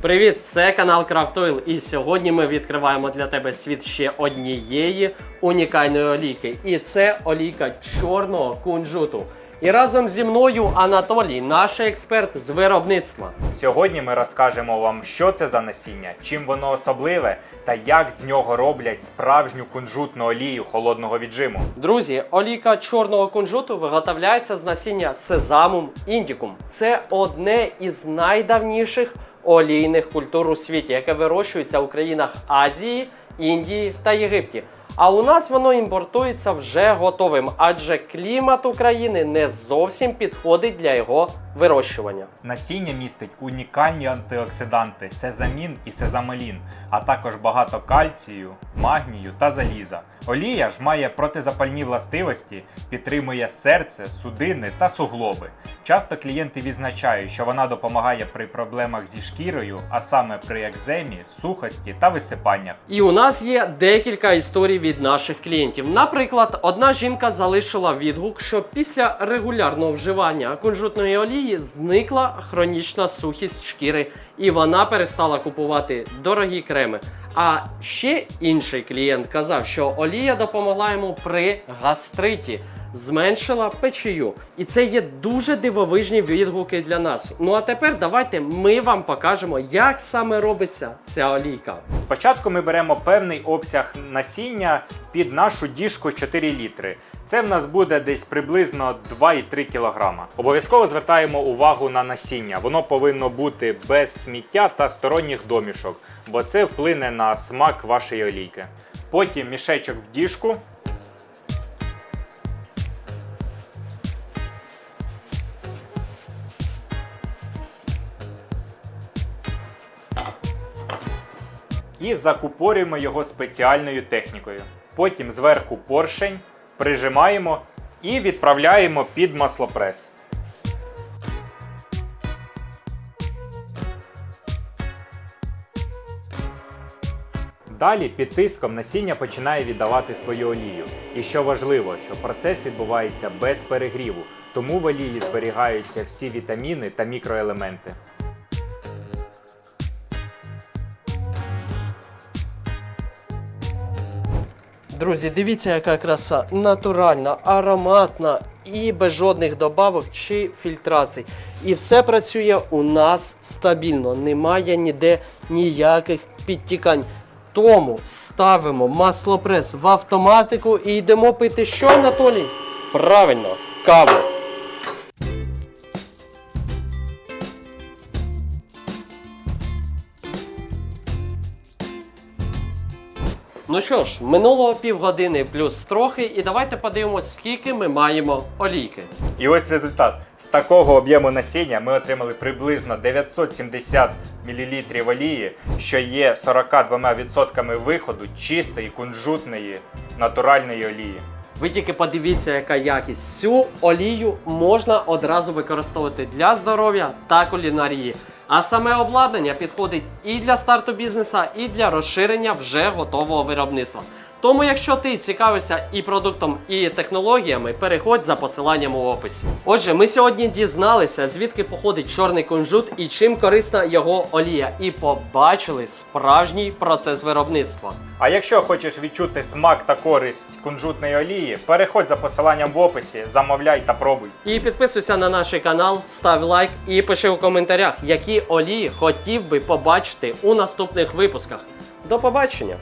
Привіт, це канал Oil і сьогодні ми відкриваємо для тебе світ ще однієї унікальної олійки. І це олійка чорного кунжуту. І разом зі мною Анатолій, наш експерт з виробництва. Сьогодні ми розкажемо вам, що це за насіння, чим воно особливе та як з нього роблять справжню кунжутну олію холодного віджиму. Друзі, олійка чорного кунжуту виготовляється з насіння сезамум індікум. Це одне із найдавніших олійних культур у світі, яке вирощується у країнах Азії, Індії та Єгипті. А у нас воно імпортується вже готовим, адже клімат України не зовсім підходить для його вирощування. Насіння містить унікальні антиоксиданти сезамін і сезамелін, а також багато кальцію, магнію та заліза. Олія ж має протизапальні властивості, підтримує серце, судини та суглоби. Часто клієнти відзначають, що вона допомагає при проблемах зі шкірою, а саме при екземі, сухості та висипаннях. І у нас є декілька історій від наших клієнтів. Наприклад, одна жінка залишила відгук, що після регулярного вживання кунжутної олії зникла хронічна сухість шкіри, і вона перестала купувати дорогі креми. А ще інший клієнт казав, що олія допомогла йому при гастриті. Зменшила печію, і це є дуже дивовижні відгуки для нас. Ну а тепер давайте ми вам покажемо, як саме робиться ця олійка. Спочатку ми беремо певний обсяг насіння під нашу діжку 4 літри. Це в нас буде десь приблизно 2,3 кг. Обов'язково звертаємо увагу на насіння. Воно повинно бути без сміття та сторонніх домішок, бо це вплине на смак вашої олійки. Потім мішечок в діжку. І закупорюємо його спеціальною технікою. Потім зверху поршень прижимаємо і відправляємо під маслопрес. Далі під тиском насіння починає віддавати свою олію. І що важливо, що процес відбувається без перегріву, тому в олії зберігаються всі вітаміни та мікроелементи. Друзі, дивіться, яка краса натуральна, ароматна і без жодних добавок чи фільтрацій. І все працює у нас стабільно, немає ніде ніяких підтікань. Тому ставимо маслопрес в автоматику і йдемо пити що, Анатолій? Правильно, каву. Ну що ж, минуло півгодини плюс трохи, і давайте подивимось, скільки ми маємо олійки. І ось результат. З такого об'єму насіння ми отримали приблизно 970 мл олії, що є 42% виходу чистої кунжутної натуральної олії. Ви тільки подивіться, яка якість. Цю олію можна одразу використовувати для здоров'я та кулінарії. А саме обладнання підходить і для старту бізнеса, і для розширення вже готового виробництва. Тому, якщо ти цікавишся і продуктом, і технологіями, переходь за посиланням у описі. Отже, ми сьогодні дізналися, звідки походить чорний кунжут і чим корисна його олія, і побачили справжній процес виробництва. А якщо хочеш відчути смак та користь кунжутної олії, переходь за посиланням в описі, замовляй та пробуй. І підписуйся на наш канал, став лайк і пиши у коментарях, які олії хотів би побачити у наступних випусках. До побачення!